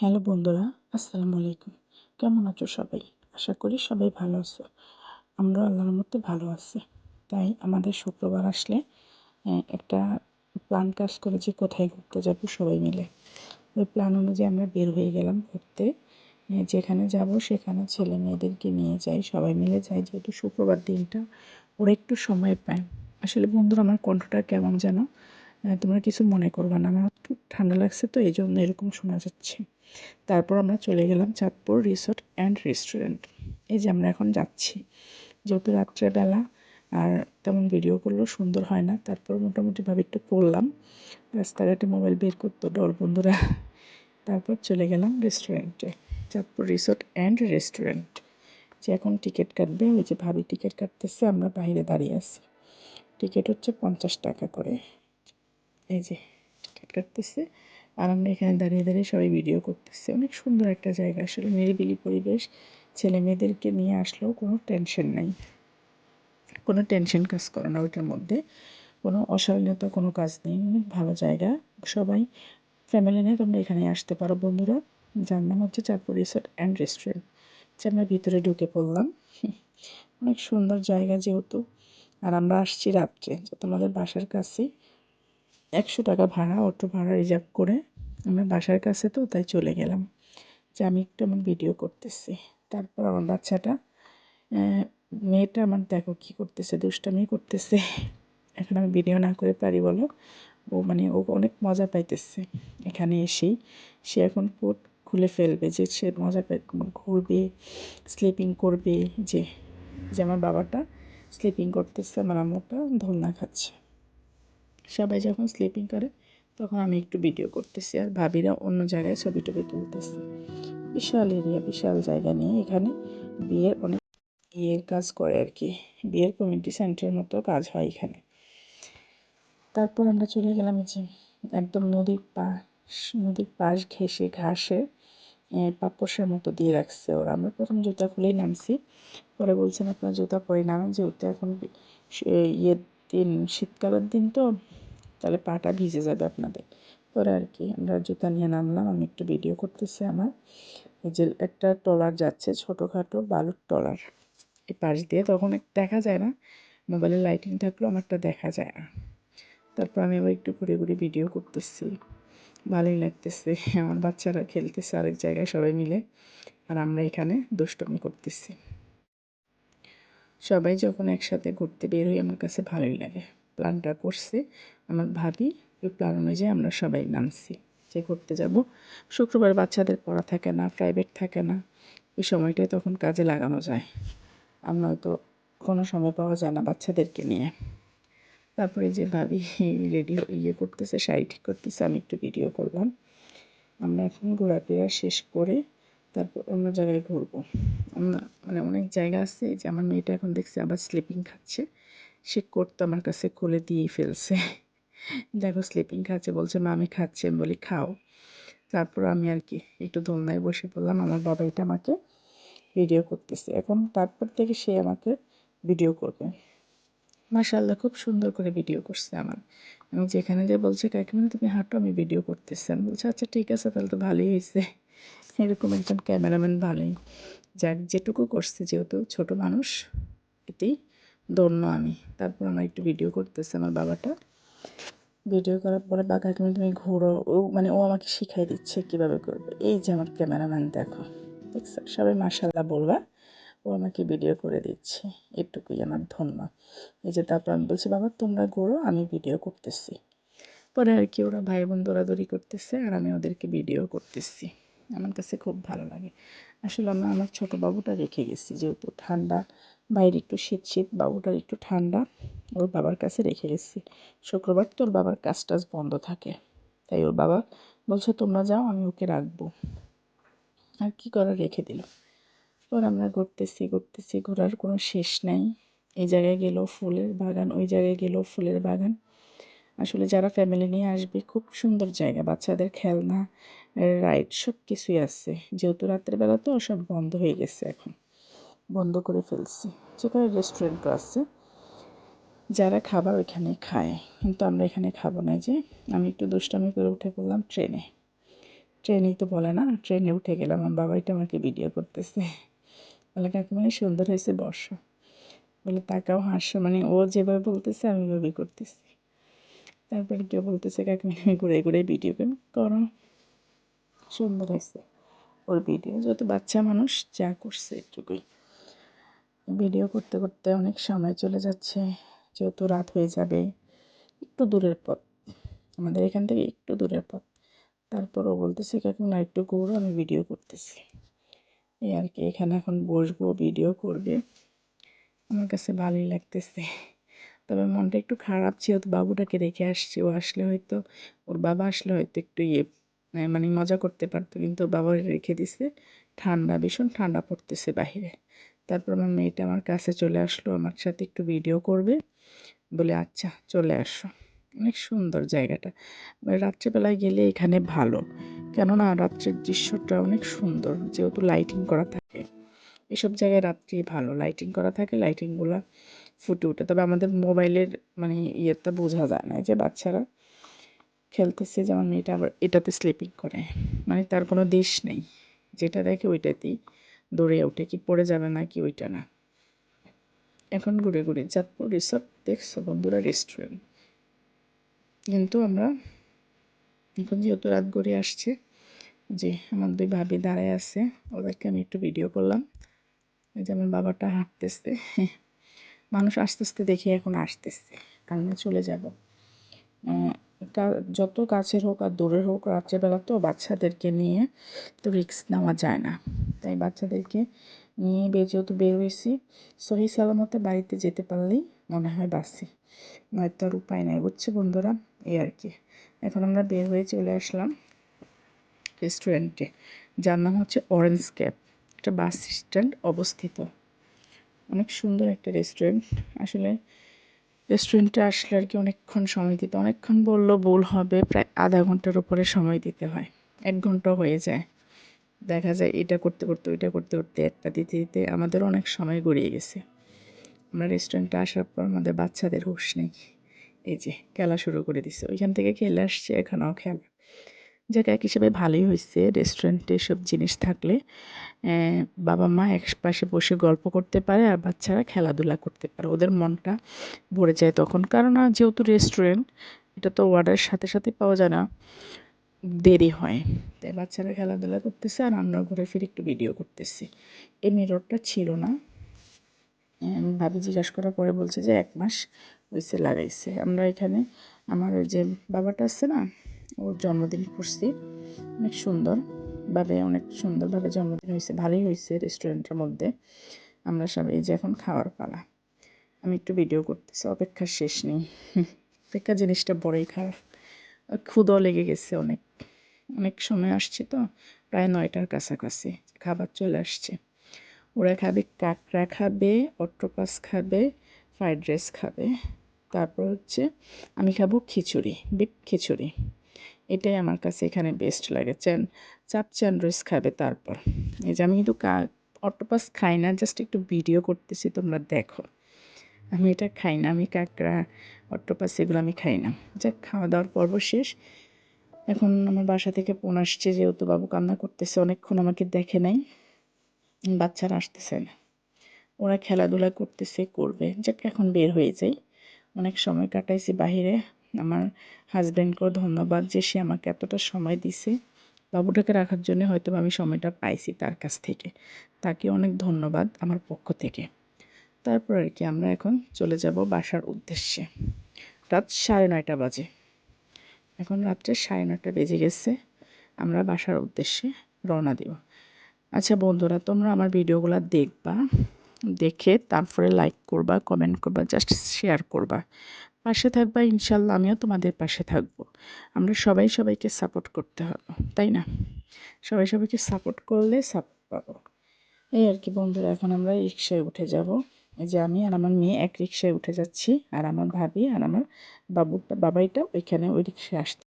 Hello বন্ধুরা, আসসালামু আলাইকুম। কেমন আছো সবাই? আশা করি সবাই ভালো আছো। আমরা আল্লাহর মধ্যে ভালো আছি। তাই আমাদের শুক্রবার আসলে একটা প্ল্যান কাজ করেছি কোথায় ঘুরতে যাব সবাই মিলে। ওই প্ল্যান অনুযায়ী আমরা বের হয়ে গেলাম ঘুরতে। যেখানে যাব সেখানে ছেলে মেয়েদেরকে নিয়ে যাই, সবাই মিলে যাই, যেহেতু শুক্রবার দিনটা ওরা একটু সময় পায়। আসলে বন্ধুরা, আমার কণ্ঠটা কেমন যেন? তোমরা কিছু মনে করবে না, আমার একটু ঠান্ডা লাগছে তো, এই জন্য এরকম শোনা যাচ্ছে। তারপর আমরা চলে গেলাম চাঁদপুর রিসোর্ট অ্যান্ড রেস্টুরেন্ট। এই যে আমরা এখন যাচ্ছি। যেহেতু রাত্রেবেলা, আর তেমন ভিডিও করলেও সুন্দর হয় না, তারপর মোটামুটিভাবে একটু করলাম রাস্তাঘাটে মোবাইল বের করতো ডর বন্ধুরা। তারপর চলে গেলাম রেস্টুরেন্টে, চাঁদপুর রিসোর্ট অ্যান্ড রেস্টুরেন্ট। যে এখন টিকিট কাটবে, ওই যে ভাবি টিকিট কাটতেছে, আমরা বাইরে দাঁড়িয়ে আছি। টিকিট হচ্ছে পঞ্চাশ টাকা করে। এই যে কাটতেছে আর আমরা এখানে দাঁড়িয়ে দাঁড়িয়ে সবাই ভিডিও করতেছি। অনেক সুন্দর একটা জায়গা আসলে, নিরিবিলি পরিবেশ। ছেলে মেয়েদেরকে নিয়ে আসলেও কোনো টেনশন নাই। কোনো টেনশন কাজ করে না ওইটার মধ্যে। কোনো অশালীনতা কোনো কাজ নেই। অনেক ভালো জায়গা। সবাই ফ্যামিলি নিয়ে তোমরা এখানে আসতে পারো বন্ধুরা। যার নাম হচ্ছে চাঁদপুর রিসোর্ট অ্যান্ড রেস্টুরেন্ট যে আমরা ভিতরে ঢুকে পড়লাম। অনেক সুন্দর জায়গা যেহেতু। আর আমরা আসছি রাত্রে। যত আমাদের বাসার কাছে একশো টাকা ভাড়া, অটো ভাড়া রিজার্ভ করে আমরা বাসার কাছে তো, তাই চলে গেলাম। যে আমি একটু আমার ভিডিও করতেছি। তারপর আমার বাচ্চাটা মেয়েটা আমার, দেখো কী করতেছে, দুষ্টামি করতেছে। এখন আমি ভিডিও না করে পারি বলো। ও মানে ও অনেক মজা পাইতেছে। এখানে এসেই সে এখন পোট খুলে ফেলবে যে সে মজা পাই, ঘুরবে স্লিপিং করবে যে যে আমার বাবাটা স্লিপিং করতেছে, আমার আম্মুটা ধোলনা খাচ্ছে। সবাই যখন স্লিপিং করে, তখন আমি একটু ভিডিও করতেছি আর ভাবিরা অন্য জায়গায় ছবি টবি তুলতেছে। বিশাল এরিয়া বিশাল জায়গা নিয়ে এখানে বিয়ের অনেক বিয়ের কাজ করে আর কি। বিয়ের কমিউনিটি সেন্টারের মতো কাজ হয় এখানে। তারপর আমরা চলে গেলাম যে একদম নদীর পাশ নদীর পাশ ঘেসে ঘাসে পাপসের মতো দিয়ে রাখছে ওরা। আমরা প্রথম জুতা খুলেই নামছি, পরে বলছেন আপনার জুতা পরে নামেন, যেহেতু এখন ইয়ের দিন, শীতকালের দিন তো তাহলে পাটা ভিজে যাবে আপনাদের। পরে আর কি, আমরা জুতা নিয়ে নামলাম, আমি একটু ভিডিও করতেছি আমার। এই যে একটা ট্রলার যাচ্ছে, ছোটোখাটো বালুর ট্রলার। এই পাশ দিয়ে তখন দেখা যায় না মোবাইলের লাইটিং থাকলেও আমারটা দেখা যায় না। তারপর আমি আবার একটু ঘুরে ঘুরে ভিডিও করতেছি। ভালোই লাগতেছে, আমার বাচ্চারা খেলতেছে আরেক জায়গায় সবাই মিলে, আর আমরা এখানে দুষ্টমি করতেছি। সবাই যখন একসাথে ঘুরতে বের হই, আমার কাছে ভালোই লাগে। প্ল্যানটা করছে, আমার ভাবি, ওই প্ল্যান অনুযায়ী আমরা সবাই নামছি। যে ঘুরতে যাব। শুক্রবার বাচ্চাদের পড়া থাকে না প্রাইভেট থাকে না, ওই সময়টাই তখন কাজে লাগানো যায়। আমরা তো কোনো সময় পাওয়া যায় না বাচ্চাদেরকে নিয়ে। তারপরে যে ভাবি রেডি ইয়ে করতেছে, শাড়ি ঠিক করতেছে, আমি একটু ভিডিও করলাম। আমরা এখন ঘোরাফেরা শেষ করে তারপর অন্য জায়গায় ঘুরবো। আমরা মানে অনেক জায়গা আছে যে আমার মেয়েটা এখন দেখছে আবার স্লিপিং খাচ্ছে। সে করতো আমার কাছে খুলে দিয়েই ফেলছে। দেখো স্লিপিং খাচ্ছে, বলছে, মা, আমি খাচ্ছি, আমি বলি, খাও। তারপর আমি আর কি একটু দোলনায় বসে পড়লাম, আমার বাবা এটা আমাকে ভিডিও করতেছে। এখন তারপর থেকে সে আমাকে ভিডিও করবে। মাসাল্লাহ খুব সুন্দর করে ভিডিও করছে আমার। এবং যেখানে যে বলছে কাকিমা তুমি হাঁটো, আমি ভিডিও করতেছি। আমি বলছি আচ্ছা ঠিক আছে, তাহলে তো ভালোই হয়েছে। এরকম একজন ক্যামেরাম্যান ভালোই। যাক যেটুকু করছে, যেহেতু ছোট মানুষ, এতেই দৌড়নো আমি। তারপর আমার একটু ভিডিও করতেছে আমার বাবাটা। ভিডিও করার পরে বা কাকিমা তুমি ঘোরো। ও মানে ও আমাকে শিখাই দিচ্ছে কীভাবে করবে। এই যে আমার ক্যামেরাম্যান দেখো। দেখছ? সবাই মার্শাল্লাহ বলবা। ও আমাকে ভিডিও করে দিচ্ছে। এটুকুই আমার ধন্য। এই যে তারপর আমি বলছি, বাবা, তোমরা ঘোরো, আমি ভিডিও করতেছি। পরে আর কি, ওরা ভাই বোন দৌড়াদৌড়ি করতেছে আর আমি ওদেরকে ভিডিও করতেছি। আমার কাছে খুব ভালো লাগে। আসলে আমি আমার ছোটো বাবুটা রেখে গেছি, যেহেতু ঠান্ডা, বাইরে একটু শীত শীত, বাবুটার একটু ঠান্ডা, ওর বাবার কাছে রেখে গেছি। শুক্রবার তো ওর বাবার কাজ টাজ বন্ধ থাকে, তাই ওর বাবা বলছে, তোমরা যাও, আমি ওকে রাখব। আর কী করার রেখে দিল। পর আমরা ঘুরতেছি ঘুরতেছি, ঘোরার কোনো শেষ নাই। এই জায়গায় গেলেও ফুলের বাগান, ওই জায়গায় গেলেও ফুলের বাগান। আসলে যারা ফ্যামিলি নিয়ে আসবে, খুব সুন্দর জায়গা, বাচ্চাদের খেলনা রাইড সব কিছুই আছে। যেহেতু রাত্রেবেলা তো সব বন্ধ হয়ে গেছে এখন। বন্ধ করে ফেলছি। যেখানে রেস্টুরেন্টও আছে, যারা খাবার ওইখানে খায়। কিন্তু আমরা এখানে খাব না যে, আমি একটু দুষ্টামি করে উঠে পড়লাম ট্রেনে ট্রেনেই তো বলে না ট্রেনে উঠে গেলাম। আমার বাবাইটা আমাকে ভিডিও করতেছে। বলে কাকিমানি সুন্দর হয়েছে বর্ষা বলে, তাকাও, হাসো। মানে ও যেভাবে বলতেছে, আমি ওইভাবেই করতেছি। তারপরে কেউ বলতেছে আমি ঘুরে ঘুরে ভিডিও করো। সুন্দর হয়েছে ওর ভিডিও যত বাচ্চা মানুষ যা করছে এটুকুই। ভিডিও করতে করতে অনেক সময় চলে যাচ্ছে, যেহেতু রাত হয়ে যাবে, একটু দূরের পথ। আমাদের এখান থেকে একটু দূরের পথ। তারপর ও বলতেছে না, একটু ঘুরো, আমি ভিডিও করতেছি। এই আর কি, এখানে এখন বসবো ভিডিও করবে। আমার কাছে ভালোই লাগতেছে। তবে মনটা একটু খারাপ ছিল বাবুটাকে রেখে আসছি। ও আসলে হয়তো, ওর বাবা আসলে হয়তো একটু ইয়ে মানে মজা করতে পারতো, কিন্তু বাবা রেখে দিছে। ঠান্ডা, ভীষণ ঠান্ডা পড়তেছে বাহিরে। তারপর আমার মেয়েটা আমার কাছে চলে আসলো, আমার সাথে একটু ভিডিও করবে। বলে আচ্ছা চলে আসো। অনেক সুন্দর জায়গাটা। রাত্রেবেলায় গেলে এখানে ভালো। কেননা রাত্রের দৃশ্যটা অনেক সুন্দর, যেহেতু লাইটিং করা থাকে। এসব জায়গায় রাত্রি ভালো লাইটিং করা থাকে লাইটিংগুলো ফুটে ওঠে। তবে আমাদের মোবাইলের মানে ইয়েটা বোঝা যায় না যে বাচ্চারা খেলতেছে, যেমন মেয়েটা আবার এটাতে স্লিপিং করে। মানে তার কোনো দেশ নেই। যেটা দেখে ওইটাতেই দৌড়ে ওঠে, কি পড়ে যাবে না, কি ওইটা না। এখন ঘুরে ঘুরে চাঁদপুর রিসর্ট দেখছ বন্ধুরা রেস্টুরেন্ট কিন্তু আমরা এখন যেহেতু রাত ঘুরে আসছে, যে আমার দুই ভাবি দাঁড়ায় আছে, ওদেরকে আমি একটু ভিডিও করলাম। এই যে আমার বাবাটা হাঁটতেছে। মানুষ আস্তে আস্তে দেখে এখন আসতেছে কারণ চলে যাব। যত কাছের হোক আর দূরের হোক, রাত্রেবেলা তো বাচ্চাদেরকে নিয়ে তো রিস্ক নেওয়া যায় না। তাই বাচ্চাদেরকে নিয়ে বে যেহেতু বের হয়েছি। সহি সালামতে বাড়িতে যেতে পারলেই মনে হয় বাসি নয়তো আর উপায় নাই, বুঝছে বন্ধুরা? এই আর কি। এখন আমরা বের হয়ে চলে আসলাম রেস্টুরেন্টে। যার নাম হচ্ছে অরেঞ্জ ক্যাব একটা বাস স্ট্যান্ড অবস্থিত। অনেক সুন্দর একটা রেস্টুরেন্ট। আসলে রেস্টুরেন্টে আসলে আর কি অনেকক্ষণ সময় দিতে অনেকক্ষণ বলল ভুল হবে, প্রায় আধা ঘণ্টার উপরে সময় দিতে হয়। এক ঘণ্টা হয়ে যায়। দেখা যায় এটা করতে করতে, ওইটা করতে করতে একটা দিতে দিতে আমাদের অনেক সময় গড়িয়ে গেছে। আমরা রেস্টুরেন্টে আসার পর আমাদের বাচ্চাদের হুশ নেই। এই যে, খেলা শুরু করে দিছে। ওইখান থেকে খেলে আসছে, এখানেও খেলা। যাক এক হিসেবে ভালোই হয়েছে রেস্টুরেন্টে সব জিনিস থাকলে। বাবা মা এক পাশে বসে গল্প করতে পারে আর বাচ্চারা খেলাধুলা করতে পারে। ওদের মনটা ভরে যায় তখন। কারণ যেহেতু রেস্টুরেন্ট এটা তো অর্ডারের সাথে সাথে পাওয়া যায় না, দেরি হয়। তাই বাচ্চারা খেলাধুলা করতেছে আর আমরা ঘুরে ফিরে একটু ভিডিও করতেছি। এই মিররটা ছিল না। ভাবি জিজ্ঞাসা করার পরে বলছে যে এক মাস হয়েছে লাগাইছে। আমরা এখানে, আমার যে বাবাটা আছে না ওর জন্মদিন করছি অনেক সুন্দরভাবে অনেক সুন্দরভাবে জন্মদিন হয়েছে। ভালোই হয়েছে রেস্টুরেন্টের মধ্যে। আমরা সবাই যে এখন খাওয়ার পালা। আমি একটু ভিডিও করতেছি অপেক্ষার শেষ নেই। অপেক্ষা জিনিসটা বড়ই খারাপ। ক্ষুদও লেগে গেছে অনেক। অনেক সময় আসছে তো, প্রায় নয়টার কাছাকাছি খাবার চলে আসছে। ওরা খাবে, কাঁকড়া খাবে অক্টোপাস খাবে ফ্রাইড রাইস খাবে। তারপর হচ্ছে আমি খাব খিচুড়ি বিপ খিচুড়ি। এটাই আমার কাছে এখানে বেস্ট লাগে। চ্যান চাপ চ্যান্ডউইচ খাবে তারপর। এই যে আমি কিন্তু অক্টোপাস খাই না জাস্ট একটু ভিডিও করতেছি, তোমরা দেখো। আমি এটা খাই না, আমি কাঁকড়া, অক্টোপাস এগুলো আমি খাই না। যাক, খাওয়া দাওয়ার পর্ব শেষ। এখন আমার বাসা থেকে ফোন আসছে, যেহেতু বাবু কান্না করতেছে, অনেকক্ষণ আমাকে দেখে নাই। বাচ্চারা আসতেছে না। ওরা খেলাধুলা করতেছে, করবে। যাক, এখন বের হয়ে যাই। অনেক সময় কাটাইছি বাহিরে। আমার হাজব্যান্ডকেও ধন্যবাদ যে সে আমাকে এতটা সময় দিছে। বাবুটাকে রাখার জন্য হয়তো আমি সময়টা পাইছি তার কাছ থেকে। তাকে অনেক ধন্যবাদ আমার পক্ষ থেকে। তারপর আর কি আমরা এখন চলে যাব বাসার উদ্দেশ্যে। রাত সাড়ে নয়টা বাজে। এখন রাত্রে সাড়ে নয়টা বেজে গেছে। আমরা বাসার উদ্দেশ্যে রওনা দেব। আচ্ছা বন্ধুরা, তোমরা আমার ভিডিওগুলো দেখবা। দেখে তারপরে লাইক করবা কমেন্ট করবা জাস্ট শেয়ার করবা। পাশে থাকবা, ইনশাল্লাহ আমিও তোমাদের পাশে থাকব। আমরা সবাই সবাইকে সাপোর্ট করতে হবে, তাই না? সবাই সবাইকে সাপোর্ট করলে সাপ পাবো। এই আর কি বন্ধুরা, এখন আমরা রিক্সায় উঠে যাব। এই যে আমি আর আমার মেয়ে এক রিক্সায় উঠে যাচ্ছি, আর আমার ভাবি আর আমার বাবুটা বাবাইটা ওইখানে ওই রিক্সায় আসতে